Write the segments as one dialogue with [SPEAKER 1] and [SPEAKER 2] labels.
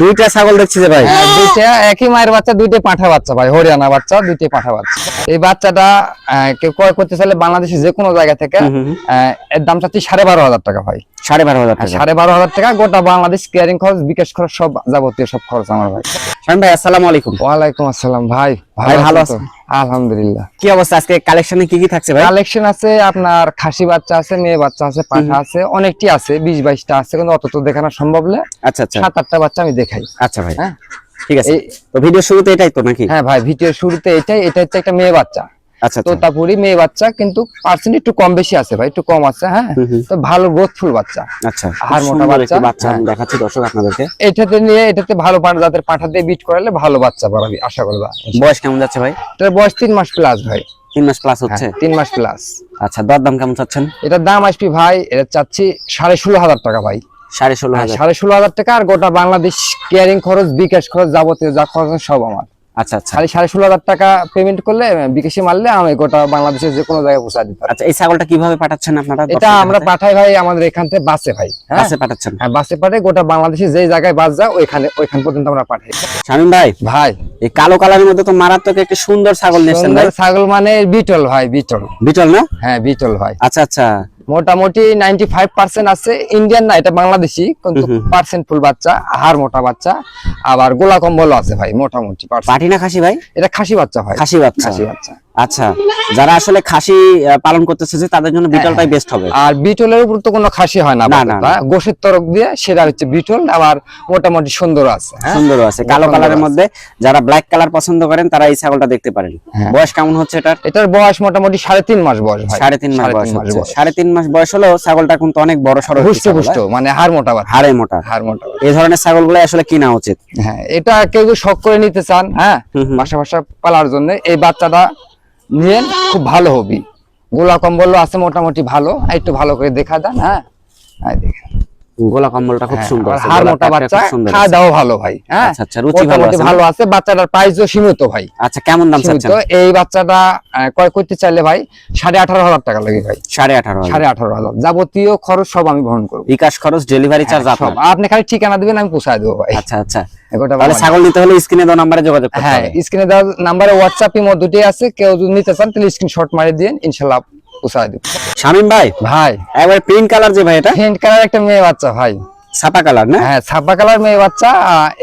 [SPEAKER 1] দুইটা ছাগল দেখছি যে ভাই।
[SPEAKER 2] হ্যাঁ, দুইটা একই মায়ের বাচ্চা দুইটা পাঠা বাচ্চা ভাই হরিয়ানা বাচ্চা দুইটা পাঠা বাচ্চা। এই বাচ্চাটা কেউ ক্রয় করতে চাইলে বাংলাদেশে যে কোনো জায়গা থেকে এর দাম চাচ্ছি সাড়ে বারো হাজার টাকা ভাই।
[SPEAKER 1] সাড়ে বারো হাজার
[SPEAKER 2] সাড়ে বারো হাজার টাকা গোটা বাংলাদেশ কেয়ারিং খরচ বিকাশ খরচ সব যাবতীয় সব খরচ আমার ভাই।
[SPEAKER 1] ভাই আসসালামু আলাইকুম।
[SPEAKER 2] ওয়ালাইকুম আসসালাম ভাই
[SPEAKER 1] ভাই, ভালো
[SPEAKER 2] আছেন? আলহামদুলিল্লাহ।
[SPEAKER 1] কি অবস্থা? আজকে কালেকশনে কি কি থাকছে ভাই?
[SPEAKER 2] কালেকশন আছে আপনার খাসি বাচ্চা আছে মেয়ে বাচ্চা আছে পাঠা আছে অনেকটি আছে বিশ বাইশটা আছে কিন্তু অত তো দেখানো সম্ভব না।
[SPEAKER 1] আচ্ছা আচ্ছা।
[SPEAKER 2] সাত আটটা বাচ্চা আমি দেখাই।
[SPEAKER 1] আচ্ছা ভাই।
[SPEAKER 2] হ্যাঁ?
[SPEAKER 1] ঠিক আছে। তো ভিডিও শুরুতে এটাই তো নাকি?
[SPEAKER 2] হ্যাঁ ভাই ভিডিও শুরুতে এটাই এটা হচ্ছে একটা মেয়ে বাচ্চা।
[SPEAKER 1] আচ্ছা আচ্ছা।
[SPEAKER 2] তোতাপুরি মেয়ে বাচ্চা কিন্তু পার্সেন্ট একটু কম বেশি আছে ভাই একটু কম আছে হ্যাঁ। তো ভালো গ্রোথফুল বাচ্চা।
[SPEAKER 1] আচ্ছা
[SPEAKER 2] আর মোটা বাচ্চা।
[SPEAKER 1] বাচ্চা আমি দেখাচ্ছি দর্শক আপনাদেরকে।
[SPEAKER 2] এটাতে নিয়ে এটাতে ভালো পাঠা জাতের পাঠা দিয়ে বিট করালে ভালো বাচ্চা পারাবি আশা করবা
[SPEAKER 1] বয়স কেমন যাচ্ছে ভাই?
[SPEAKER 2] এটার বয়স তিন মাস প্লাস ভাই।
[SPEAKER 1] তিন মাস প্লাস হচ্ছে?
[SPEAKER 2] হ্যাঁ, তিন মাস প্লাস
[SPEAKER 1] আচ্ছা দর দাম কেমন চাচ্ছেন?
[SPEAKER 2] এটার দাম আসবি ভাই এটা চাচ্ছি সাড়ে ষোলো হাজার টাকা ভাই।
[SPEAKER 1] সাড়ে ষোলো
[SPEAKER 2] হ্যাঁ,
[SPEAKER 1] হাজার।
[SPEAKER 2] সাড়ে ষোলো হাজার টাকা আর গোটা বাংলাদেশ কেয়ারিং খরচ বিকাশ খরচ যাবতীয় যা খরচ সব আমার।
[SPEAKER 1] আচ্ছা আচ্ছা।
[SPEAKER 2] খালি সাড়ে ষোলো হাজার টাকা পেমেন্ট করলে বিকাশে মারলে আমি গোটা বাংলাদেশের যে কোনো জায়গায় পৌঁছা দিতে
[SPEAKER 1] আচ্ছা এই ছাগলটা কীভাবে পাঠাচ্ছেন আপনারা?
[SPEAKER 2] এটা আমরা পাঠাই ভাই আমাদের এখান থেকে বাসে ভাই হ্যাঁ?
[SPEAKER 1] বাসে পাঠাচ্ছেন।
[SPEAKER 2] হ্যাঁ বাসে পাঠাই গোটা বাংলাদেশে যে জায়গায় বাস যা ওইখানে ওইখান পর্যন্ত আমরা পাঠাই।
[SPEAKER 1] শামিম ভাই
[SPEAKER 2] ভাই।
[SPEAKER 1] এই কালো কালারের মধ্যে তো মারাত্মক একটি সুন্দর ছাগল নিয়েছেন ভাই।
[SPEAKER 2] ছাগল মানে বিটল ভাই বিটল।
[SPEAKER 1] বিটল না?
[SPEAKER 2] হ্যাঁ বিটল ভাই।
[SPEAKER 1] আচ্ছা আচ্ছা।
[SPEAKER 2] মোটামুটি নাইনটি ফাইভ পার্সেন্ট আছে ইন্ডিয়ান না এটা বাংলাদেশি কিন্তু পার্সেন্ট ফুল বাচ্চা হাড় মোটা বাচ্চা আবার গোলা কম্বল আছে ভাই মোটামুটি।
[SPEAKER 1] পাটি না খাসি ভাই?
[SPEAKER 2] এটা খাসি বাচ্চা ভাই।
[SPEAKER 1] খাসি বাচ্চা।
[SPEAKER 2] খাসি বাচ্চা।
[SPEAKER 1] আচ্ছা যারা আসলে খাসি পালন করতেছে যে তাদের জন্য বিটলটাই বেস্ট হবে।
[SPEAKER 2] আর বিটলের উপর তো কোনো খাসি হয় না হ্যাঁ? গোশের তরফ দিয়ে সেটা হচ্ছে বিটল আবার মোটামুটি সুন্দর আছে হ্যাঁ?
[SPEAKER 1] সুন্দর আছে কালো কালারের মধ্যে যারা ব্ল্যাক কালার পছন্দ করেন তারা এই ছাগলটা দেখতে পারেন।
[SPEAKER 2] হ্যাঁ।
[SPEAKER 1] বয়স কেমন হচ্ছে এটার?
[SPEAKER 2] এটার বয়স মোটামুটি সাড়ে তিন মাস বয়স
[SPEAKER 1] সাড়ে তিন মাস বয়স। সাড়ে তিন মাস বয়স হলেও ছাগলটা কিন্তু অনেক বড় সড়ো
[SPEAKER 2] হুষ্ট পুষ্ট মানে হাড় মোটা
[SPEAKER 1] হাড়ে মোটা।
[SPEAKER 2] হাড় মোটা
[SPEAKER 1] এই ধরনের ছাগলগুলো আসলে কিনা উচিত?
[SPEAKER 2] হ্যাঁ এটা কেউ যদি শখ করে নিতে চান হ্যাঁ। বাসা বাসা পালার জন্য এই বাচ্চাটা নিয়ে খুব ভালো হবে। গোলা কম্বল আছে মোটামুটি ভালো একটু ভালো করে দেখা দেন হ্যাঁ? দেখেন।
[SPEAKER 1] গোলা কম্বলটা খুব
[SPEAKER 2] হ্যাঁ,
[SPEAKER 1] সুন্দর
[SPEAKER 2] মোটা বাচ্চা খাওয়া দাওয়া ভালো ভাই হ্যাঁ?
[SPEAKER 1] আচ্ছা, আচ্ছা, রুচি ভালো আছে
[SPEAKER 2] ভালো আছে বাচ্চাটার প্রাইসও সীমিত ভাই।
[SPEAKER 1] আচ্ছা কেমন দাম চাচ্ছেন?
[SPEAKER 2] এই বাচ্চাটা ক্রয় করতে চাইলে ভাই সাড়ে আঠারো হাজার টাকা লাগে ভাই।
[SPEAKER 1] সাড়ে আঠারো হাজার।
[SPEAKER 2] সাড়ে আঠারো হাজার। যাবতীয় খরচ সব আমি বহন করব।
[SPEAKER 1] বিকাশ খরচ ডেলিভারি চার্জ
[SPEAKER 2] সব।
[SPEAKER 1] আপনার।
[SPEAKER 2] আপনি খালি ঠিকানা দিবেন আমি পৌঁছায় দেবো ভাই।
[SPEAKER 1] আচ্ছা আচ্ছা। তাহলে। ছাগল নিতে হলে স্ক্রিনে দেওয়া নাম্বারে যোগাযোগ করতে
[SPEAKER 2] হ্যাঁ স্ক্রিনে দেওয়া নাম্বারে হোয়াটসঅ্যাপ ইমো দুটোই আছে। কেউ যদি নিতে চান তাহলে স্ক্রিনশট মারি দিন ইনশাল্লাহ পৌঁছায় দেবো।
[SPEAKER 1] শামিম ভাই?
[SPEAKER 2] ভাই।
[SPEAKER 1] একবার প্রিন্ট কালার যে ভাই এটা?
[SPEAKER 2] ফেন্ট কালার একটা মেয়ে বাচ্চা ভাই।
[SPEAKER 1] ছাপা কালার না?
[SPEAKER 2] হ্যাঁ ছাপা কালার মেয়ে বাচ্চা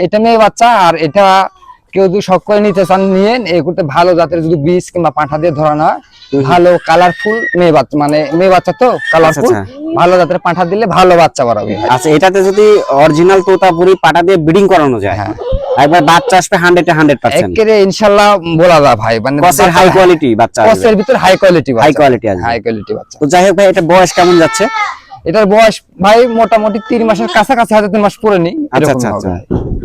[SPEAKER 2] এটা মেয়ে বাচ্চা আর এটা কেউ যদি শখ করে নিতে চান নিয়ে এগুলোতে ভালো জাতের যদি বীজ কিংবা পাঁঠা দিয়ে ধরানো ভালো কালারফুল মেয়ে বাচ্চা মানে মেয়ে বাচ্চা তো কালারফুল
[SPEAKER 1] আচ্ছা।
[SPEAKER 2] ভালো জাতের পাঁঠা দিলে ভালো বাচ্চা বাড়াবে।
[SPEAKER 1] আচ্ছা এটাতে যদি অরিজিনাল তোতাপুরি পাটা দিয়ে ব্রিডিং করানো যায়
[SPEAKER 2] হ্যাঁ।
[SPEAKER 1] একবার বাচ্চা আসবে হান্ড্রেড হান্ড্রেড পার্সেন্ট
[SPEAKER 2] একেবারে ইনশাল্লাহ বলা যায় ভাই মানে
[SPEAKER 1] কসের হাই কোয়ালিটি বাচ্চা আসবে।
[SPEAKER 2] কসের ভিতর হাই কোয়ালিটি
[SPEAKER 1] হাই কোয়ালিটি আসবে।
[SPEAKER 2] হাই কোয়ালিটি বাচ্চা।
[SPEAKER 1] তো যাই হোক ভাই এটা বয়স কেমন যাচ্ছে?
[SPEAKER 2] এটার বয়স ভাই মোটামুটি তিন মাসের কাছাকাছি হয়তো তিন মাস পরে নি
[SPEAKER 1] আচ্ছা আচ্ছা আচ্ছা।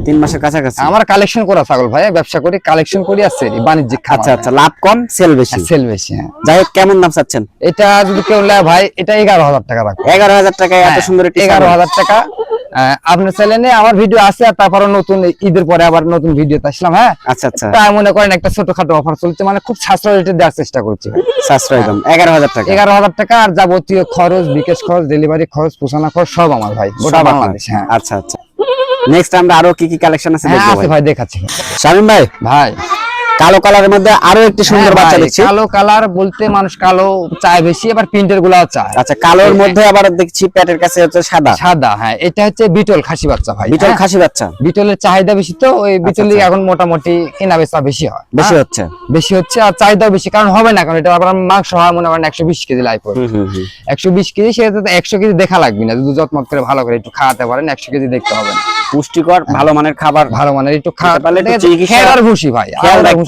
[SPEAKER 1] তিন মাসের কাছাকাছি।
[SPEAKER 2] আমার কালেকশন করা ছাগল ভাই ব্যবসা করি কালেকশন করি আছে বাণিজ্যিক
[SPEAKER 1] আচ্ছা আচ্ছা লাভ কম সেল বেশি?
[SPEAKER 2] সেল বেশি হ্যাঁ।
[SPEAKER 1] যাই হোক কেমন দাম চাচ্ছেন?
[SPEAKER 2] এটা যদি কেউ নেয় ভাই এটা এগারো হাজার টাকা রাখো
[SPEAKER 1] এগারো হাজার টাকায় এত সুন্দর
[SPEAKER 2] হ্যাঁ, এগারো হাজার টাকা। আপনার চ্যানেলে আমার ভিডিও আছে আর তারপরে নতুন ঈদের পরে আবার নতুন ভিডিও আসলাম হ্যাঁ?
[SPEAKER 1] আচ্ছা আচ্ছা।
[SPEAKER 2] তাই মনে করেন একটা ছোটখাটো অফার চলছে মানে খুব সাশ্রয় রেটে দেওয়ার চেষ্টা করছি
[SPEAKER 1] সাশ্রয় দাম এগারো হাজার টাকা।
[SPEAKER 2] এগারো হাজার টাকা আর যাবতীয় খরচ বিকাশ খরচ ডেলিভারি খরচ পোষানো খরচ সব আমার ভাই গোটা বাংলাদেশ হ্যাঁ।
[SPEAKER 1] আচ্ছা আচ্ছা। নেক্সট আমরা আরও কি কি কালেকশন আছে
[SPEAKER 2] হ্যাঁ
[SPEAKER 1] ভাই।
[SPEAKER 2] ভাই দেখাচ্ছি।
[SPEAKER 1] শামিম ভাই?
[SPEAKER 2] ভাই।
[SPEAKER 1] কালো কালারের মধ্যে আরও একটি সুন্দর
[SPEAKER 2] হ্যাঁ
[SPEAKER 1] বাচ্চা দেখছি।
[SPEAKER 2] কালো কালার বলতে মানুষ কালো চায় বেশি এবার প্রিন্টের গুলাও চায়।
[SPEAKER 1] আচ্ছা কালোর মধ্যে আবার দেখছি পেটের কাছে হচ্ছে সাদা।
[SPEAKER 2] সাদা হ্যাঁ এটা হচ্ছে বিটল খাসি বাচ্চা ভাই
[SPEAKER 1] বিটল
[SPEAKER 2] হ্যাঁ?
[SPEAKER 1] খাসি বাচ্চা।
[SPEAKER 2] বিটলের চাহিদা বেশি তো ওই বিটল
[SPEAKER 1] আচ্ছা।
[SPEAKER 2] এখন মোটামুটি কেনা বেচা বেশি হয়
[SPEAKER 1] বেশি
[SPEAKER 2] হ্যাঁ?
[SPEAKER 1] হচ্ছে।
[SPEAKER 2] বেশি হচ্ছে আর চাহিদাও বেশি কারণ হবে না কারণ এটা আবার মাংস হয় মনে করেন একশো বিশ কেজি লাইফ একশো বিশ কেজি সেটা তো একশো কেজি দেখা লাগবে না যদি যত্ন করে ভালো করে একটু খাওয়াতে পারেন একশো কেজি দেখতে হবে
[SPEAKER 1] পুষ্টিকর ভালো মানের খাবার
[SPEAKER 2] ভালো মানের একটু খাওয়াতে
[SPEAKER 1] পারলে
[SPEAKER 2] পারলে খেয়ার ভুসি ভাই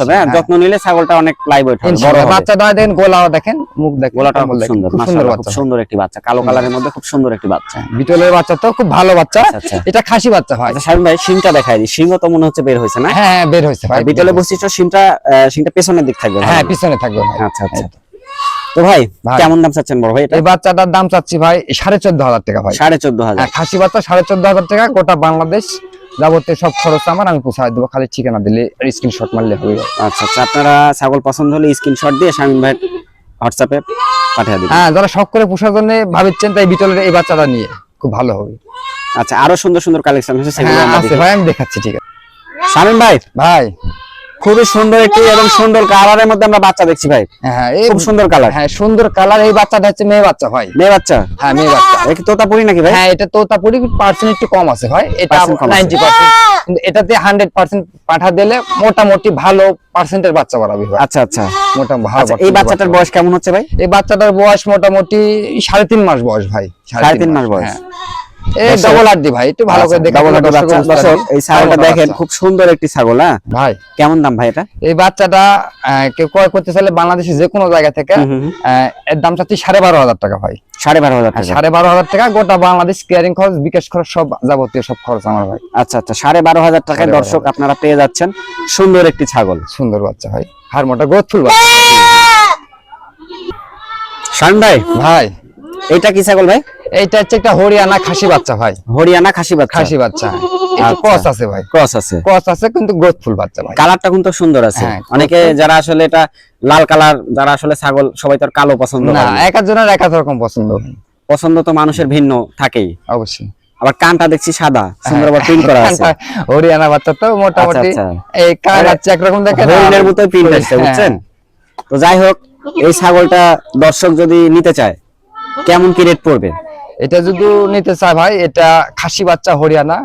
[SPEAKER 1] হবে হ্যাঁ,
[SPEAKER 2] হ্যাঁ।
[SPEAKER 1] যত্ন নিলে ছাগলটা অনেক হবে বড়। হবে।
[SPEAKER 2] দেখেন গোলাও দেখেন মুখ দেখেন
[SPEAKER 1] গোলাটা খুব সুন্দর
[SPEAKER 2] সুন্দর বাচ্চা।
[SPEAKER 1] সুন্দর একটি বাচ্চা কালো কালারের মধ্যে খুব সুন্দর একটি বাচ্চা।
[SPEAKER 2] বিটলের বাচ্চা তো খুব ভালো বাচ্চা।
[SPEAKER 1] আচ্ছা, আচ্ছা।
[SPEAKER 2] এটা খাসি বাচ্চা ভাই
[SPEAKER 1] আচ্ছা ভাই শিংটা দেখাই দিই। শিংও তো মনে হচ্ছে বের হয়েছে না?
[SPEAKER 2] হ্যাঁ হ্যাঁ বের হয়েছে ভাই
[SPEAKER 1] আর বিটলের বৈশিষ্ট্য শিংটা শিংটা পেছনের দিক থাকবে
[SPEAKER 2] হ্যাঁ পিছনে থাকবে
[SPEAKER 1] আচ্ছা আচ্ছা। তো। ভাই। কেমন দাম চাচ্ছেন বড় ভাই এটা?
[SPEAKER 2] এই বাচ্চাটার দাম চাচ্ছি ভাই সাড়ে চোদ্দ হাজার টাকা ভাই।
[SPEAKER 1] সাড়ে চোদ্দ হাজার।
[SPEAKER 2] হ্যাঁ খাসি বাচ্চা সাড়ে চোদ্দ হাজার টাকা গোটা বাংলাদেশ যাবতীয় সব খরচ আমার আমি পোষায় দেবো। খালি ঠিকানা দিলে স্ক্রিনশট মারলে হবে
[SPEAKER 1] আচ্ছা আচ্ছা আপনারা ছাগল পছন্দ হলে স্ক্রিনশট দিয়ে শামিম ভাই হোয়াটসঅ্যাপে পাঠিয়ে দেবেন।
[SPEAKER 2] হ্যাঁ যারা শখ করে পোষার জন্য ভাবছেন তাই বিটলের এই বাচ্চাটা নিয়ে খুব ভালো হবে।
[SPEAKER 1] আচ্ছা আরও সুন্দর সুন্দর কালেকশন আছে সেগুলো
[SPEAKER 2] হ্যাঁ আছে ভাই আমি দেখাচ্ছি ঠিক আছে।
[SPEAKER 1] শামীম ভাই।
[SPEAKER 2] ভাই।
[SPEAKER 1] খুবই সুন্দর একটি এবং সুন্দর কালারের মধ্যে আমরা বাচ্চা দেখছি ভাই।
[SPEAKER 2] হ্যাঁ
[SPEAKER 1] খুব সুন্দর কালার
[SPEAKER 2] হ্যাঁ সুন্দর কালার এই বাচ্চাটা হচ্ছে মেয়ে বাচ্চা ভাই।
[SPEAKER 1] মেয়ে বাচ্চা?
[SPEAKER 2] হ্যাঁ মেয়ে বাচ্চা।
[SPEAKER 1] এ কি তোতাপুরি নাকি ভাই?
[SPEAKER 2] হ্যাঁ এটা তোতাপুরি পার্সেন্ট একটু কম আছে ভাই। এটা
[SPEAKER 1] Percent কম আছে।
[SPEAKER 2] নাইনটি পার্সেন্ট কিন্তু এটাতে হান্ড্রেড পার্সেন্ট পাঠা দিলে মোটামুটি ভালো পার্সেন্টের বাচ্চা বাড়াবে ভাই।
[SPEAKER 1] আচ্ছা আচ্ছা।
[SPEAKER 2] মোটা ভালো
[SPEAKER 1] আচ্ছা এই বাচ্চাটার বয়স কেমন হচ্ছে ভাই?
[SPEAKER 2] এই বাচ্চাটার বয়স মোটামুটি সাড়ে তিন মাস বয়স ভাই।
[SPEAKER 1] সাড়ে তিন মাস বয়স।
[SPEAKER 2] হ্যাঁ। এই ডবল আড্ডি ভাই একটু ভালো করে দেখে
[SPEAKER 1] ডাবল
[SPEAKER 2] আপনার
[SPEAKER 1] বাচ্চা
[SPEAKER 2] দর্শক
[SPEAKER 1] দর্শক এই ছাগলটা দেখেন খুব সুন্দর একটি ছাগল হ্যাঁ?
[SPEAKER 2] ভাই।
[SPEAKER 1] কেমন দাম ভাই এটা?
[SPEAKER 2] এই বাচ্চাটা কেউ ক্রয় করতে চাইলে বাংলাদেশের যে কোনো জায়গা থেকে এর দাম চাচ্ছি সাড়ে বারো হাজার টাকা ভাই।
[SPEAKER 1] সাড়ে বারো হাজার টাকা।
[SPEAKER 2] সাড়ে বারো হাজার টাকা গোটা বাংলাদেশ কেয়ারিং খরচ বিকাশ খরচ সব যাবতীয় সব খরচ আমার ভাই।
[SPEAKER 1] আচ্ছা আচ্ছা সাড়ে বারো হাজার টাকায় দর্শক আপনারা পেয়ে যাচ্ছেন সুন্দর একটি ছাগল।
[SPEAKER 2] সুন্দর বাচ্চা ভাই হার মোটা বাচ্চা।
[SPEAKER 1] শামীম ভাই
[SPEAKER 2] ভাই।
[SPEAKER 1] এটা কি ছাগল ভাই?
[SPEAKER 2] এইটা হচ্ছে একটা হরিয়ানা খাসি বাচ্চা ভাই।
[SPEAKER 1] হরিয়ানা খাসি বাচ্চা।
[SPEAKER 2] খাসি বাচ্চা।
[SPEAKER 1] আচ্ছা।
[SPEAKER 2] কস আছে ভাই।
[SPEAKER 1] ক্রস আছে।
[SPEAKER 2] কস আছে কিন্তু গ্রোথফুল বাচ্চা ভাই।
[SPEAKER 1] কালারটা কিন্তু সুন্দর আছে।
[SPEAKER 2] হ্যাঁ,
[SPEAKER 1] অনেকে যারা আসলে এটা লাল কালার যারা আসলে ছাগল সবাই তো আর কালো পছন্দ
[SPEAKER 2] না। এক একজনের এক এক রকম পছন্দ।
[SPEAKER 1] পছন্দ তো মানুষের ভিন্ন থাকেই।
[SPEAKER 2] অবশ্যই।
[SPEAKER 1] আবার কানটা দেখছি সাদা সুন্দর আবার প্রিন্ট করা আছে।
[SPEAKER 2] হরিয়ানা বাচ্চা তো মোটামুটি
[SPEAKER 1] আচ্ছা,
[SPEAKER 2] এই কান হচ্ছে একরকম দেখে
[SPEAKER 1] হরিণের মতো প্রিন্ট
[SPEAKER 2] হ্যাঁ।
[SPEAKER 1] বুঝছেন? তো যাই হোক এই ছাগলটা দর্শক যদি নিতে চায় কেমন কি রেট পড়বে?
[SPEAKER 2] এটা যদি নিতে চায় ভাই এটা খাসি বাচ্চা হরিয়ানা।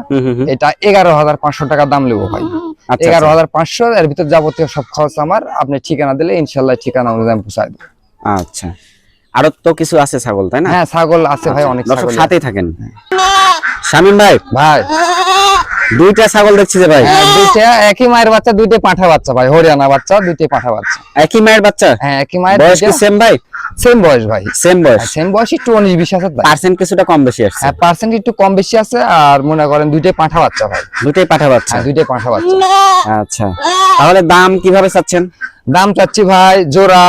[SPEAKER 2] এটা এগারো হাজার পাঁচশো টাকা দাম নেব ভাই।
[SPEAKER 1] আচ্ছা,
[SPEAKER 2] এগারো
[SPEAKER 1] আচ্ছা।
[SPEAKER 2] হাজার পাঁচশো এর ভিতর যাবতীয় সব খরচ আমার। আপনি ঠিকানা দিলে ইনশাল্লাহ ঠিকানা অনুযায়ী আমি পৌঁছায় দেবো।
[SPEAKER 1] আচ্ছা। আরও তো কিছু আছে ছাগল তাই না?
[SPEAKER 2] হ্যাঁ ছাগল আছে ভাই অনেক
[SPEAKER 1] দর্শক
[SPEAKER 2] ছাগল
[SPEAKER 1] সাথেই থাকেন। শামিম ভাই
[SPEAKER 2] ভাই।
[SPEAKER 1] দুইটা ছাগল দেখছি যে ভাই।
[SPEAKER 2] হ্যাঁ, দুইটা একই মায়ের বাচ্চা দুইটা পাঠা বাচ্চা ভাই হরিয়ানা বাচ্চা দুইটা পাঠা বাচ্চা।
[SPEAKER 1] একই মায়ের বাচ্চা?
[SPEAKER 2] হ্যাঁ একই মায়ের
[SPEAKER 1] বয়স কি সেম ভাই?
[SPEAKER 2] সেম বয়স ভাই।
[SPEAKER 1] সেম বয়স।
[SPEAKER 2] সেম বয়স একটু উনিশ বিশ আছে
[SPEAKER 1] পার্সেন্ট কিছুটা কম বেশি আছে।
[SPEAKER 2] হ্যাঁ পার্সেন্ট একটু কম বেশি আছে আর মনে করেন দুইটাই পাঠা বাচ্চা ভাই।
[SPEAKER 1] দুটাই পাঠা বাচ্চা।
[SPEAKER 2] হ্যাঁ দুইটাই পাঁঠা বাচ্চা।
[SPEAKER 1] আচ্ছা। তাহলে দাম কীভাবে চাচ্ছেন?
[SPEAKER 2] দাম চাচ্ছি ভাই জোড়া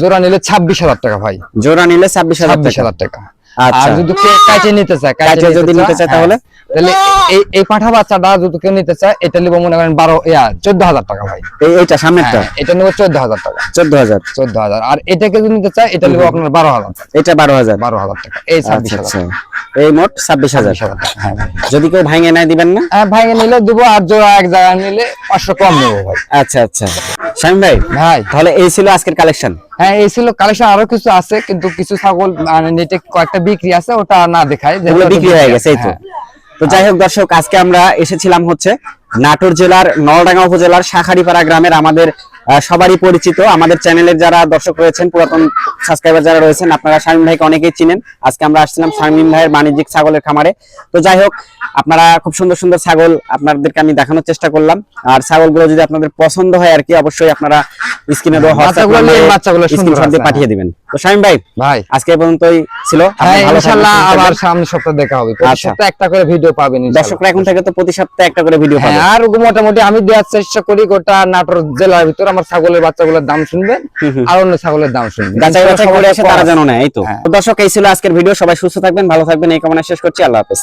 [SPEAKER 2] জোড়া নিলে ছাব্বিশ হাজার টাকা ভাই।
[SPEAKER 1] জোড়া নিলে ছাব্বিশ হাজার টাকা।
[SPEAKER 2] হাজার টাকা। আর যদি কেউ কাইচে নিতে চায়
[SPEAKER 1] কাইচে যদি নিতে চায় তাহলে?
[SPEAKER 2] হ্যাঁ, তাহলে এই এই পাঠা বাচ্চাটা যদি কেউ নিতে চায় এটা নিবো মনে করেন বারো ইয়া চোদ্দ হাজার টাকা ভাই।
[SPEAKER 1] এই এইটা সামনেরটা?
[SPEAKER 2] হ্যাঁ, এটা নেব চোদ্দ হাজার টাকা।
[SPEAKER 1] চোদ্দ হাজার।
[SPEAKER 2] চোদ্দ হাজার। আর এটাকে যদি নিতে চায় এটা নেব আপনার বারো হাজার
[SPEAKER 1] এটা বারো হাজার।
[SPEAKER 2] বারো হাজার টাকা। এই ছাব্বিশ
[SPEAKER 1] আচ্ছা
[SPEAKER 2] হাজার
[SPEAKER 1] আচ্ছা। এই মোট ছাব্বিশ হাজার।
[SPEAKER 2] ছাব্বিশ হ্যাঁ।
[SPEAKER 1] যদি কেউ ভাঙে নেয় দিবেন না?
[SPEAKER 2] হ্যাঁ ভাইকে নিলে দেবো আর জোড়া এক জায়গায় নিলে পাঁচশো কম নেব ভাই।
[SPEAKER 1] আচ্ছা আচ্ছা। শামিম ভাই
[SPEAKER 2] ভাই।
[SPEAKER 1] তাহলে এই ছিল আজকের কালেকশন
[SPEAKER 2] হ্যাঁ এই ছিল কালেকশন আরও কিছু আছে কিন্তু কিছু ছাগল মানে নেটে কয়েকটা বিক্রি আছে ওটা না দেখায়
[SPEAKER 1] বিক্রি হয়ে গেছে এই তো
[SPEAKER 2] হ্যাঁ।
[SPEAKER 1] তো যাই হোক দর্শক আজকে আমরা এসেছিলাম হচ্ছে নাটোর জেলার নলডাঙ্গা উপজেলার শাখারিপাড়া গ্রামের আমাদের সবারই পরিচিত। আমাদের চ্যানেলের যারা দর্শক রয়েছেন পুরাতন সাবস্ক্রাইবার যারা রয়েছেন আপনারা শামীম ভাইকে অনেকেই চিনেন। আজকে আমরা আসছিলাম শামীম ভাইয়ের বাণিজ্যিক ছাগলের খামারে। তো যাই হোক আপনারা খুব সুন্দর সুন্দর ছাগল আপনাদেরকে আমি দেখানোর চেষ্টা করলাম। আর ছাগলগুলো যদি আপনাদের পছন্দ হয় আর কি অবশ্যই আপনারা স্ক্রিনে দেওয়া
[SPEAKER 2] বাচ্চাগুলো
[SPEAKER 1] স্ক্রিনশট দিয়ে পাঠিয়ে দিবেন। তো শামীম ভাই
[SPEAKER 2] ভাই।
[SPEAKER 1] আজকে পর্যন্তই ছিল।
[SPEAKER 2] হ্যাঁ ইনশাআল্লাহ আবার সামনে সপ্তাহে দেখা হবে। প্রতি
[SPEAKER 1] আচ্ছা।
[SPEAKER 2] সপ্তাহে একটা করে ভিডিও পাবেন।
[SPEAKER 1] দর্শকরা এখন থেকে তো প্রতি সপ্তাহে একটা করে ভিডিও
[SPEAKER 2] হ্যাঁ আর মোটামুটি আমি দেওয়ার চেষ্টা করি গোটা নাটোর জেলার ভিতর। আমার ছাগলের বাচ্চাগুলোর দাম শুনবেন। আর অন্য ছাগলের দাম শুনবেন
[SPEAKER 1] তারা জানো না এই
[SPEAKER 2] হ্যাঁ।
[SPEAKER 1] তো দর্শক এই ছিল আজকের ভিডিও সবাই সুস্থ থাকবেন ভালো থাকবেন এই কামনা শেষ করছি আল্লাহ হাফেজ